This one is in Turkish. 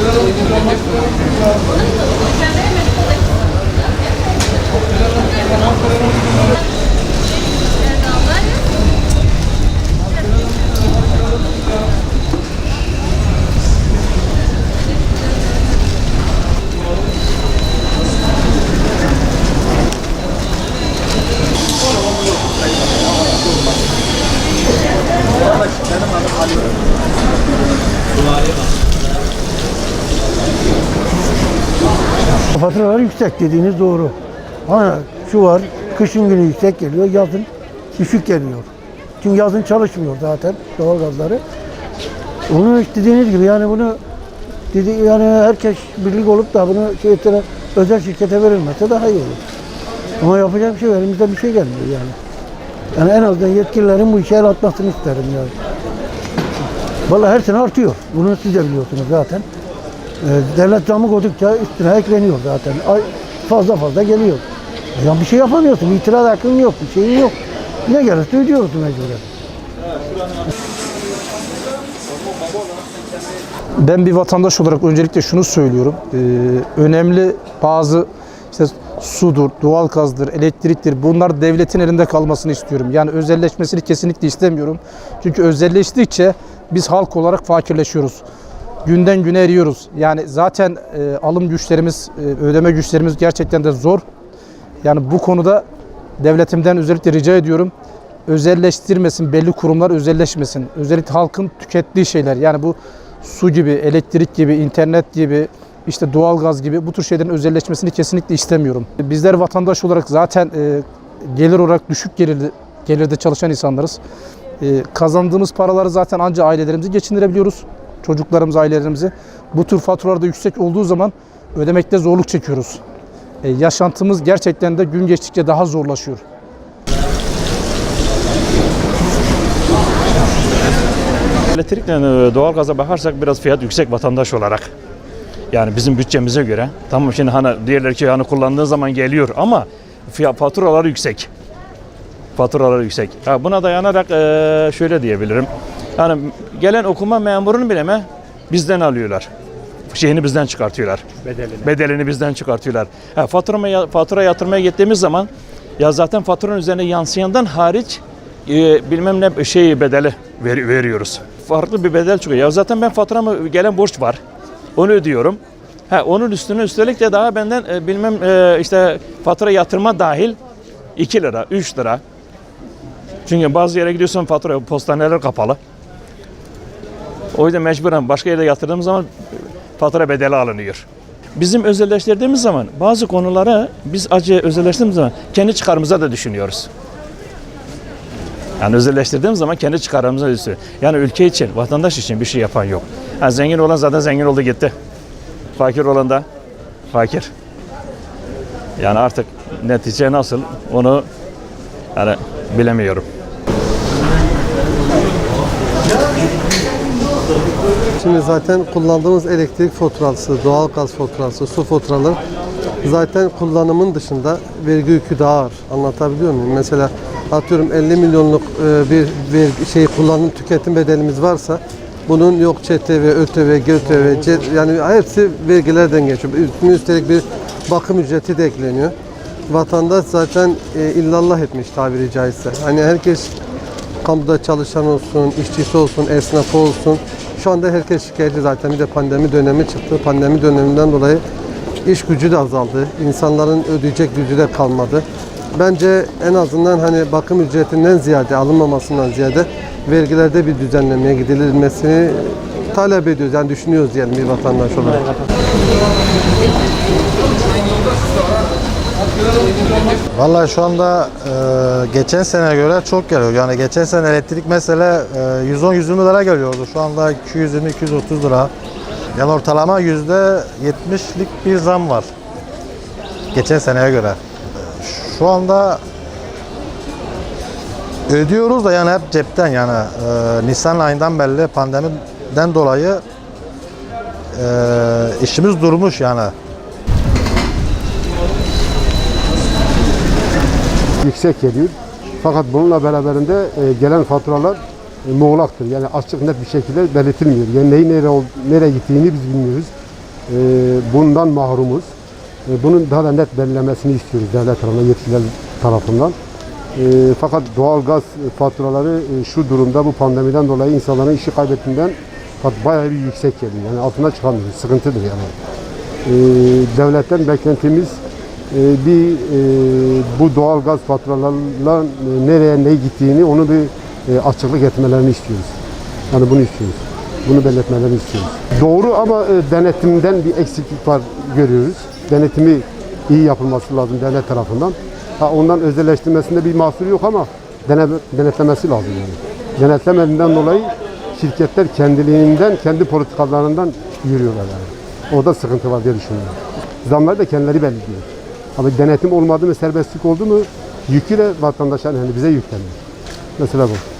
Thank you. Faturalar yüksek dediğiniz doğru. Ama şu var, kışın günü yüksek geliyor, yazın düşük geliyor. Çünkü yazın çalışmıyor zaten doğalgazları. Onu işte dediğiniz gibi yani bunu dedi yani herkes birlik olup da bunu şey ettiler, özel şirkete verilmese daha iyi olur. Ama yapacak bir şey yok, elimizde bir şey gelmiyor yani. Yani en azından yetkililerin bu işe el atmasını isterim yani. Vallahi her sene artıyor. Bunu siz de biliyorsunuz zaten. Ee, devlet zamı koydukça üstüne ekleniyor zaten. Ay, fazla fazla geliyor. Ya bir şey yapamıyorsun. İtiraz hakkın yok. Bir şeyin yok. Ne gelirse ödüyoruz mecburen. Ben bir vatandaş olarak öncelikle şunu söylüyorum. Ee, önemli bazı işte sudur, doğalgazdır, elektriktir bunlar devletin elinde kalmasını istiyorum. Yani özelleşmesini kesinlikle istemiyorum. Çünkü özelleştikçe biz halk olarak fakirleşiyoruz. Günden güne eriyoruz. Yani zaten e, alım güçlerimiz, e, ödeme güçlerimiz gerçekten de zor. Yani bu konuda devletimden özellikle rica ediyorum. Özelleştirmesin, belli kurumlar özelleşmesin. Özellikle halkın tükettiği şeyler. Yani bu su gibi, elektrik gibi, internet gibi, işte doğalgaz gibi bu tür şeylerin özelleşmesini kesinlikle istemiyorum. Bizler vatandaş olarak zaten e, gelir olarak düşük gelirli, gelirde çalışan insanlarız. E, kazandığımız paraları zaten ancak ailelerimizi geçindirebiliyoruz. Çocuklarımız, ailelerimizi. Bu tür faturalar da yüksek olduğu zaman ödemekte zorluk çekiyoruz. E, yaşantımız gerçekten de gün geçtikçe daha zorlaşıyor. Elektrikle e, doğalgaza bakarsak biraz fiyat yüksek vatandaş olarak. Yani bizim bütçemize göre. Tamam şimdi hani diğerleri ki hani kullandığın zaman geliyor ama fiyat faturaları yüksek. Faturaları yüksek. Ha, buna dayanarak e, şöyle diyebilirim. Yani gelen okuma memurunu bile mi bizden alıyorlar. Şeyini bizden çıkartıyorlar. Bedelini. Bedelini bizden çıkartıyorlar. Ha, fatura, fatura yatırmaya gittiğimiz zaman ya zaten faturanın üzerine yansıyandan hariç e, bilmem ne şey bedeli ver- veriyoruz. Farklı bir bedel çıkıyor. Ya zaten ben faturamı gelen borç var. Onu ödüyorum. Ha, onun üstüne üstelik de daha benden e, bilmem e, işte fatura yatırma dahil 2 lira, 3 lira. Çünkü bazı yere gidiyorsun fatura postaneler kapalı. O yüzden mecburen başka yere yatırdığımız zaman fatura bedeli alınıyor. Bizim özelleştirdiğimiz zaman bazı konulara biz acı özelleştirdiğimiz zaman kendi çıkarımıza da düşünüyoruz. Yani özelleştirdiğimiz zaman kendi çıkarımıza düşünüyoruz. Yani ülke için, vatandaş için bir şey yapan yok. Ha, zengin olan zaten zengin oldu gitti. Fakir olan da fakir. Yani artık netice nasıl onu yani bilemiyorum. Şimdi zaten kullandığımız elektrik faturası, doğalgaz faturası, su faturaları zaten kullanımın dışında vergi yükü daha ağır. Anlatabiliyor muyum? Mesela atıyorum 50 milyonluk e, bir vergi, şey kullanım tüketim bedelimiz varsa bunun yok ÇTV, ÖTV, GÖTV, C- yani hepsi vergilerden geçiyor. Üstüne üstelik bir bakım ücreti de ekleniyor. Vatandaş zaten e, illallah etmiş tabiri caizse. Hani herkes kamuda çalışan olsun, işçisi olsun, esnafı olsun. Şu anda herkes şikayetçi zaten. Bir de pandemi dönemi çıktı. Pandemi döneminden dolayı iş gücü de azaldı. İnsanların ödeyecek gücü de kalmadı. Bence en azından hani bakım ücretinden ziyade, alınmamasından ziyade vergilerde bir düzenlemeye gidilmesini talep ediyoruz. Yani düşünüyoruz diyelim bir vatandaş olarak. Vallahi şu anda e, geçen sene göre çok geliyor. Yani geçen sene elektrik mesela e, 110-120 lira geliyordu. Şu anda 220-230 lira. Yani ortalama %70'lik bir zam var. Geçen seneye göre. Şu anda ödüyoruz da yani hep cepten yani e, Nisan ayından belli pandemiden dolayı e, işimiz durmuş yani. Yüksek geliyor. Fakat bununla beraberinde e, gelen faturalar e, muğlaktır. Yani açık net bir şekilde belirtilmiyor. Yani neyin nereye, nereye gittiğini biz bilmiyoruz. E, bundan mahrumuz. E, bunun daha da net belirlemesini istiyoruz devlet tarafından, yetkililer tarafından. E, fakat doğalgaz faturaları şu durumda bu pandemiden dolayı insanların işi kaybettiğinden bayağı bir yüksek geliyor. Yani altına çıkamıyoruz. Sıkıntıdır yani. E, devletten beklentimiz bir e, bu doğal gaz faturalarla e, nereye ne gittiğini onu bir e, açıklık etmelerini istiyoruz. Yani bunu istiyoruz. Bunu belirtmelerini istiyoruz. Doğru ama denetimden bir eksiklik var görüyoruz. denetimi iyi yapılması lazım devlet tarafından. Ha, ondan özelleştirmesinde bir mahsur yok ama dene, denetlemesi lazım yani. Denetlemediğinden dolayı şirketler kendiliğinden, kendi politikalarından yürüyorlar yani. Orada sıkıntı var diye düşünüyorum. Zamları da kendileri belirliyor. Ama denetim olmadı mı, serbestlik oldu mu yükü de vatandaşlar yani bize yükleniyor. Mesela bu.